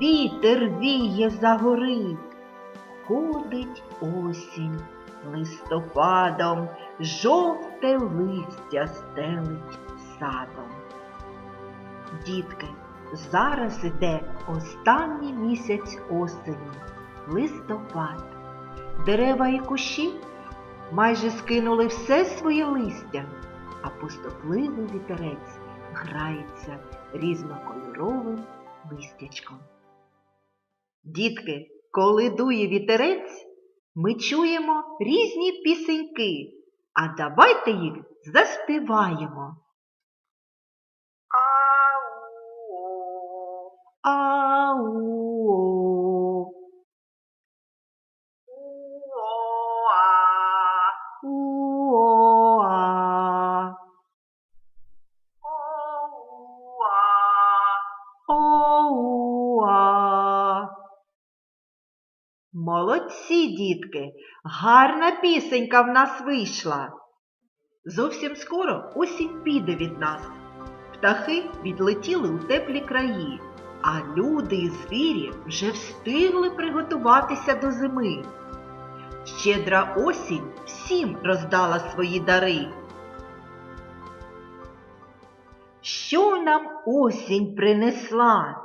вітер віє за гори. Ходить осінь листопадом, жовте листя стелить садом. Дітки, зараз іде останній місяць осені, листопад. Дерева і кущі майже скинули все своє листя, а пустотливий вітерець грається різнокольоровим листячком. Дітки, коли дує вітерець, ми чуємо різні пісеньки, а давайте їх заспіваємо. Ау. Уа. Молодці, дітки, гарна пісенька в нас вийшла. Зовсім скоро осінь піде від нас. Птахи відлетіли у теплі краї, а люди і звірі вже встигли приготуватися до зими. Щедра осінь всім роздала свої дари. Що нам осінь принесла?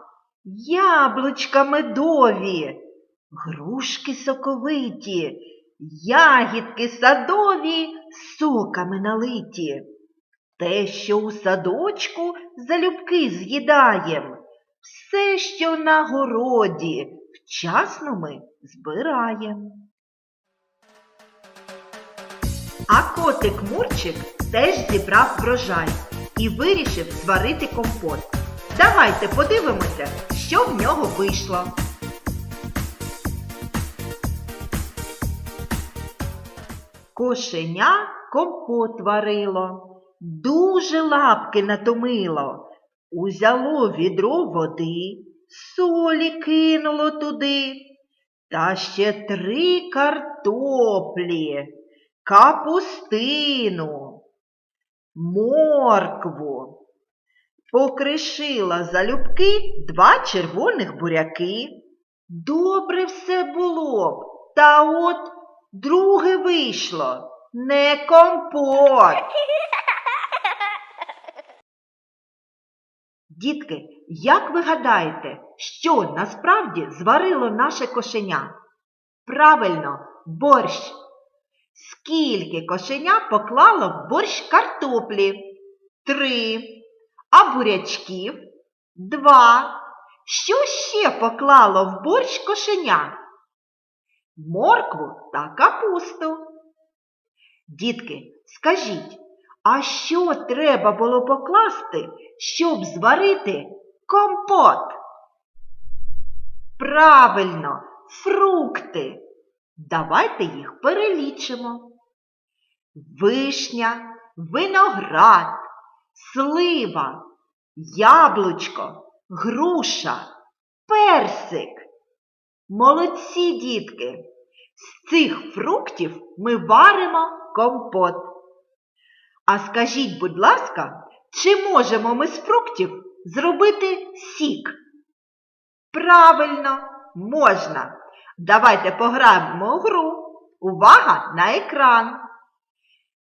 Яблучка медові, грушки соковиті, ягідки садові, соками налиті. Те, що у садочку залюбки з'їдаєм, все, що на городі, вчасно ми збираєм. А котик Мурчик теж зібрав врожай і вирішив зварити компот. Давайте подивимося, що в нього вийшло. Кошеня компот варило, дуже лапки натомило. Узяло відро води, солі кинуло туди, та ще три картоплі, капустину, моркву. Покришила залюбки два червоних буряки. Добре все було б, та от друге вийшло, не компот. Дітки, як ви гадаєте, що насправді зварило наше кошеня? Правильно, борщ. Скільки кошеня поклало в борщ картоплі? Три. А бурячків? Два. Що ще поклало в борщ кошеня? Моркву та капусту. Дітки, скажіть, а що треба було покласти, щоб зварити компот? Правильно, фрукти. Давайте їх перелічимо. Вишня, виноград, слива, яблучко, груша, персик. Молодці, дітки! З цих фруктів ми варимо компот. А скажіть, будь ласка, чи можемо ми з фруктів зробити сік? Правильно, можна. Давайте пограємо у гру. Увага на екран.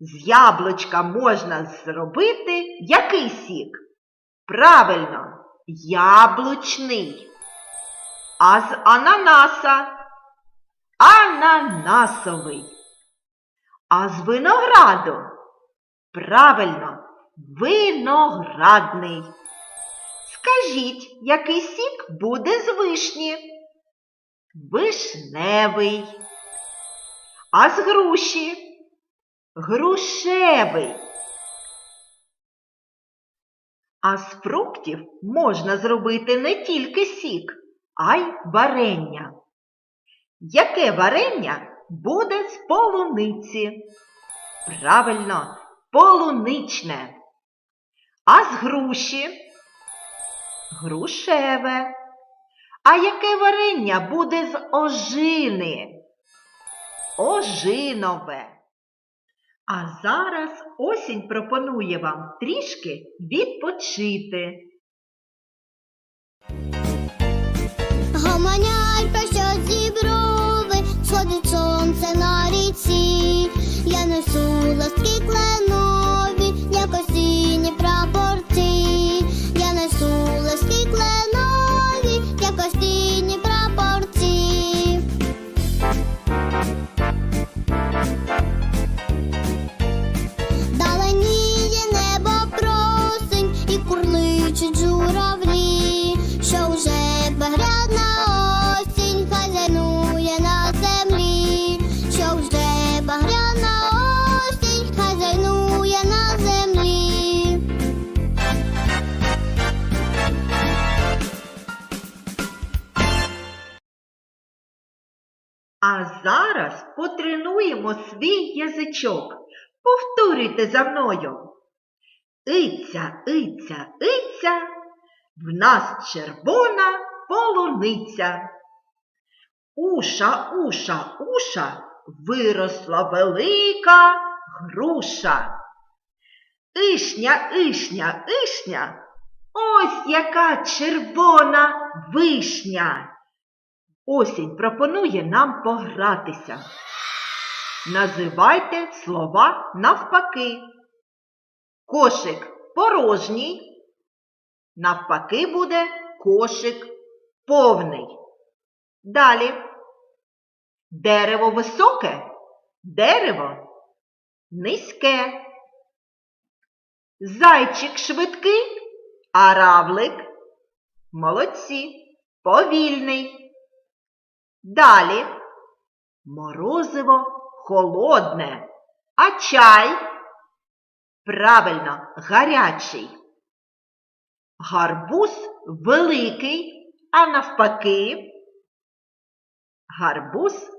З яблучка можна зробити який сік? Правильно, яблучний. А з ананаса ананасовий. А з винограду? Правильно, виноградний. Скажіть, який сік буде з вишні? Вишневий. А з груші? Грушевий. А з фруктів можна зробити не тільки сік, а й варення. Яке варення буде з полуниці? Правильно, полуничне. А з груші? Грушеве. А яке варення буде з ожини? Ожинове. А зараз осінь пропонує вам трішки відпочити. Romanée А зараз потренуємо свій язичок. Повторюйте за мною. Иця, иця, иця, в нас червона полуниця. Уша, уша, уша, виросла велика груша. Ишня, ишня, ишня, ось яка червона вишня. Осінь пропонує нам погратися. Називайте слова навпаки. Кошик порожній. Навпаки буде кошик повний. Далі. Дерево високе, дерево низьке. Зайчик швидкий, а равлик молодці, повільний. Далі. Морозиво холодне, а чай? Правильно гарячий. Гарбуз великий, а навпаки? Гарбуз